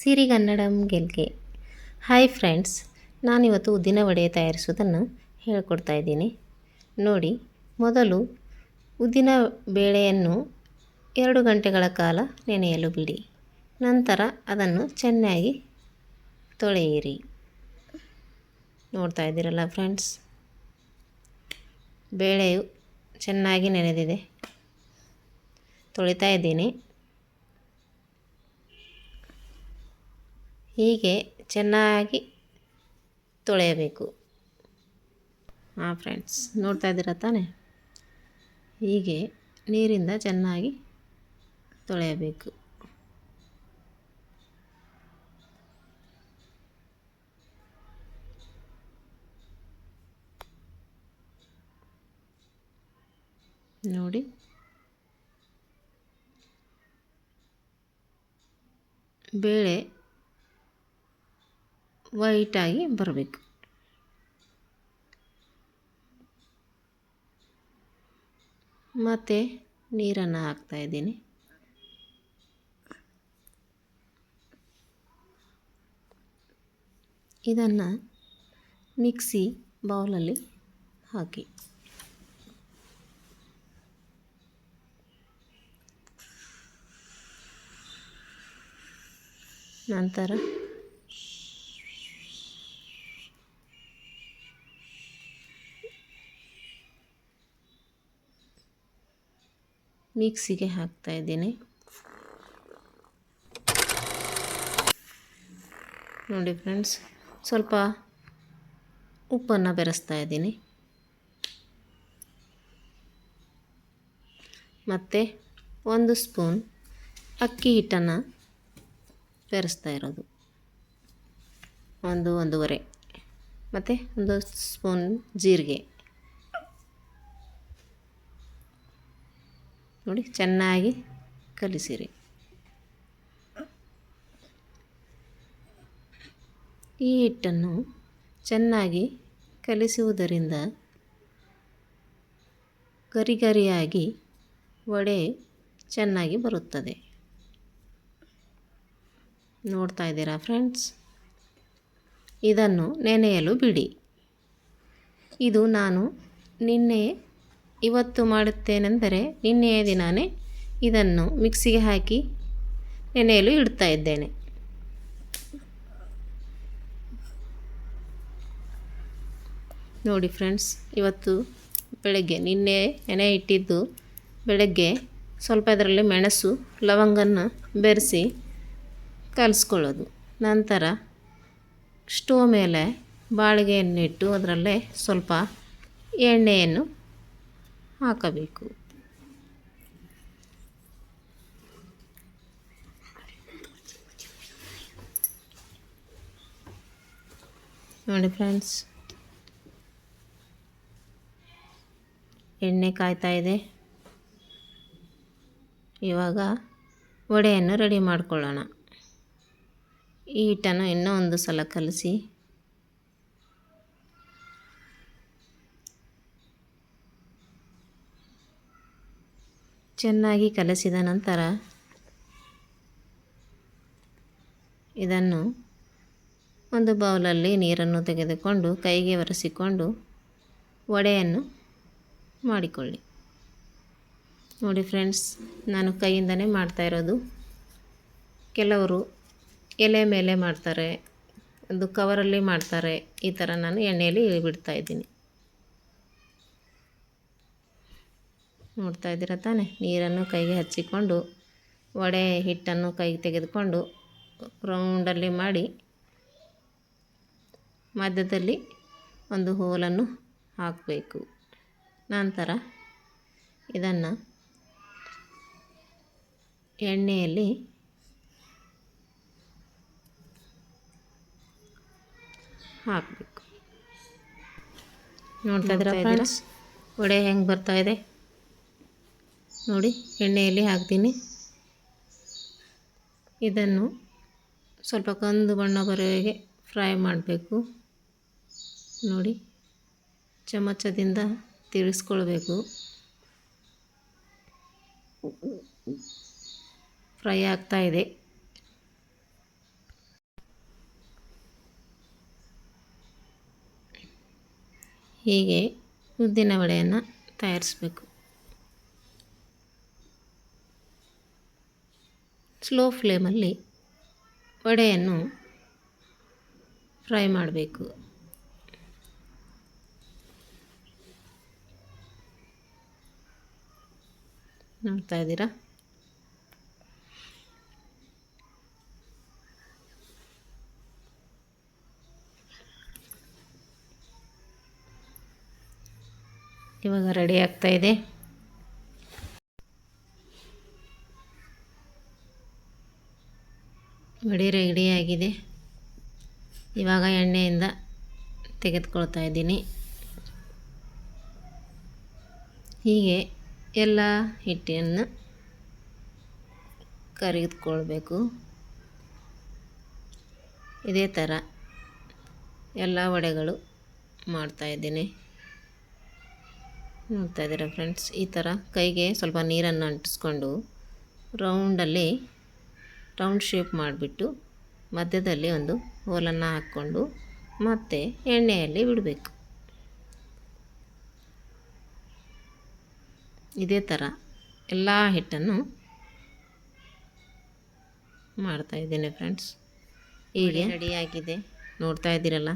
ಸಿರಿಗನ್ನಡಂ ಗೆಲ್ಗೆ. Hi friends, ನಾನಿವತ್ತು ಉದ್ದಿನ ವಡೆ ತಯಾರಿಸೋದನ್ನು ಹೇಳ್ಕೊಡ್ತಾ ಇದ್ದೀನಿ. ನೋಡಿ, ಮೊದಲು ಉದ್ದಿನ ಬೇಳೆಯನ್ನು ಎರಡು ಗಂಟೆಗಳ ಕಾಲ ನೆನೆಯಲು ಬಿಡಿ. ನಂತರ ಅದನ್ನು ಚೆನ್ನಾಗಿ ತೊಳೆಯಿರಿ. ನೋಡ್ತಾ ಇದ್ದೀರಲ್ಲ ಫ್ರೆಂಡ್ಸ್, ಬೇಳೆಯು ಚೆನ್ನಾಗಿ ನೆನೆದಿದೆ. ತೊಳಿತಾ ಇದ್ದೀನಿ. ಹೀಗೆ ಚೆನ್ನಾಗಿ ತೊಳೆಯಬೇಕು. ಹಾಂ ಫ್ರೆಂಡ್ಸ್ ನೋಡ್ತಾ ಇದ್ದೀರ ತಾನೆ? ಹೀಗೆ ನೀರಿಂದ ಚೆನ್ನಾಗಿ ತೊಳೆಯಬೇಕು. ನೋಡಿ. ಬೇಳೆ ವೈಟಾಗಿ ಬರಬೇಕು. ಮತ್ತು ನೀರನ್ನು ಹಾಕ್ತಾಯಿದ್ದೀನಿ ಇದನ್ನು ಮಿಕ್ಸಿ ಬೌಲಲ್ಲಿ ಹಾಕಿ. ನಂತರ ಮಿಕ್ಸಿಗೆ ಹಾಕ್ತಾ ಇದ್ದೀನಿ. ನೋಡಿ ಫ್ರೆಂಡ್ಸ್, ಸ್ವಲ್ಪ ಉಪ್ಪನ್ನು ಬೆರೆಸ್ತಾ ಇದ್ದೀನಿ. ಮತ್ತು ಒಂದು ಸ್ಪೂನ್ ಅಕ್ಕಿ ಹಿಟ್ಟನ್ನು ಬೆರೆಸ್ತಾ ಇರೋದು. ಒಂದು, ಒಂದೂವರೆ. ಮತ್ತು ಒಂದು ಸ್ಪೂನ್ ಜೀರಿಗೆ. ನೋಡಿ ಚೆನ್ನಾಗಿ ಕಲಿಸಿರಿ. ಈ ಹಿಟ್ಟನ್ನು ಚೆನ್ನಾಗಿ ಕಲಿಸುವುದರಿಂದ ಗರಿಗರಿಯಾಗಿ ವಡೆ ಚೆನ್ನಾಗಿ ಬರುತ್ತದೆ. ನೋಡ್ತಾ ಇದ್ದೀರಾ ಫ್ರೆಂಡ್ಸ್? ಇದನ್ನು ನೆನೆಯಲು ಬಿಡಿ. ಇದು ನಾನು ನಿನ್ನೆ ಇವತ್ತು ಮಾಡುತ್ತೇನೆಂದರೆ ನಿನ್ನೆಯ ದಿನವೇ ಇದನ್ನು ಮಿಕ್ಸಿಗೆ ಹಾಕಿ ನೆನೆಯಲು ಇಡ್ತಾ ಇದ್ದೇನೆ. ನೋಡಿ ಫ್ರೆಂಡ್ಸ್, ಇವತ್ತು ಬೆಳಗ್ಗೆ ನಿನ್ನೆ ನೆನೆ ಇಟ್ಟಿದ್ದು ಬೆಳಗ್ಗೆ ಸ್ವಲ್ಪ ಇದರಲ್ಲಿ ಮೆಣಸು ಲವಂಗನ್ನು ಬೆರೆಸಿ ಕಲಿಸ್ಕೊಳ್ಳೋದು. ನಂತರ ಸ್ಟೋವ್ ಮೇಲೆ ಬಾಳಿಗೆಯನ್ನು ಇಟ್ಟು ಅದರಲ್ಲೇ ಸ್ವಲ್ಪ ಎಣ್ಣೆಯನ್ನು ಹಾಕಬೇಕು. ನೋಡಿ ಫ್ರೆಂಡ್ಸ್, ಎಣ್ಣೆ ಕಾಯ್ತಾ ಇದೆ. ಇವಾಗ ವಡೆಯನ್ನು ರೆಡಿ ಮಾಡಿಕೊಳ್ಳೋಣ. ಈ ಹಿಟ್ಟನ್ನು ಇನ್ನೂ ಒಂದು ಸಲ ಕಲಸಿ. ಚೆನ್ನಾಗಿ ಕಲಸಿದ ನಂತರ ಇದನ್ನು ಒಂದು ಬೌಲಲ್ಲಿ ನೀರನ್ನು ತೆಗೆದುಕೊಂಡು ಕೈಗೆ ಒರೆಸಿಕೊಂಡು ವಡೆಯನ್ನು ಮಾಡಿಕೊಳ್ಳಿ. ನೋಡಿ ಫ್ರೆಂಡ್ಸ್, ನಾನು ಕೈಯಿಂದನೇ ಮಾಡ್ತಾ ಇರೋದು. ಕೆಲವರು ಎಲೆ ಮೇಲೆ ಮಾಡ್ತಾರೆ, ಒಂದು ಕವರಲ್ಲಿ ಮಾಡ್ತಾರೆ, ಈ ಥರ ನಾನು ಎಣ್ಣೆಯಲ್ಲಿ ಬಿಡ್ತಾ ಇದ್ದೀನಿ. ನೋಡ್ತಾ ಇದ್ದೀರ ತಾನೆ? ನೀರನ್ನು ಕೈಗೆ ಹಚ್ಚಿಕೊಂಡು ವಡೆ ಹಿಟ್ಟನ್ನು ಕೈಗೆ ತೆಗೆದುಕೊಂಡು ರೌಂಡಲ್ಲಿ ಮಾಡಿ ಮಧ್ಯದಲ್ಲಿ ಒಂದು ಹೋಲನ್ನು ಹಾಕಬೇಕು. ನಂತರ ಇದನ್ನು ಎಣ್ಣೆಯಲ್ಲಿ ಹಾಕಬೇಕು. ನೋಡ್ತಾ ಇದ್ದೀರಾ ಫ್ರೆಂಡ್ಸ್ ವಡೆ ಹೆಂಗೆ ಬರ್ತಾ ಇದೆ? ನೋಡಿ, ಎಣ್ಣೆಯಲ್ಲಿ ಹಾಕ್ತೀನಿ. ಇದನ್ನು ಸ್ವಲ್ಪ ಕಂದು ಬಣ್ಣ ಬರುವಾಗೆ ಫ್ರೈ ಮಾಡಬೇಕು. ನೋಡಿ, ಚಮಚದಿಂದ ತಿರುಗಿಸ್ಕೊಳ್ಬೇಕು. ಫ್ರೈ ಆಗ್ತಾಯಿದೆ ಹೀಗೆ ಉದ್ದಿನ ವಡೆಯನ್ನು ತಯಾರಿಸ್ಬೇಕು. ಸ್ಲೋ ಫ್ಲೇಮಲ್ಲಿ ವಡೆಯನ್ನು ಫ್ರೈ ಮಾಡಬೇಕು. ನೋಡ್ತಾ ಇದ್ದೀರಾ? ಇವಾಗ ರೆಡಿ ಆಗ್ತಾ ಇದೆ. ವಡೆ ರೆಡಿಯಾಗಿದೆ ಇವಾಗ ಎಣ್ಣೆಯಿಂದ ತೆಗೆದುಕೊಳ್ತಾ ಇದ್ದೀನಿ. ಹೀಗೆ ಎಲ್ಲ ಹಿಟ್ಟನ್ನು ಕರಿದುಕೊಳ್ಬೇಕು. ಇದೇ ಥರ ಎಲ್ಲ ವಡೆಗಳು ಮಾಡ್ತಾಯಿದ್ದೀನಿ ನೋಡ್ತಾ ಇದ್ದೀರಾ ಫ್ರೆಂಡ್ಸ್? ಈ ಥರ ಕೈಗೆ ಸ್ವಲ್ಪ ನೀರನ್ನು ಅಂಟಿಸ್ಕೊಂಡು ರೌಂಡಲ್ಲಿ ರೌಂಡ್ ಶೇಪ್ ಮಾಡಿಬಿಟ್ಟು ಮಧ್ಯದಲ್ಲಿ ಒಂದು ಹೋಲನ್ನು ಹಾಕ್ಕೊಂಡು ಮತ್ತೆ ಎಣ್ಣೆಯಲ್ಲಿ ಬಿಡಬೇಕು. ಇದೇ ಥರ ಎಲ್ಲ ಹಿಟ್ಟನ್ನು ಮಾಡ್ತಾಯಿದ್ದೇನೆ ಫ್ರೆಂಡ್ಸ್. ಹೀಗೆ ರೆಡಿಯಾಗಿದೆ ನೋಡ್ತಾ ಇದ್ದೀರಲ್ಲ?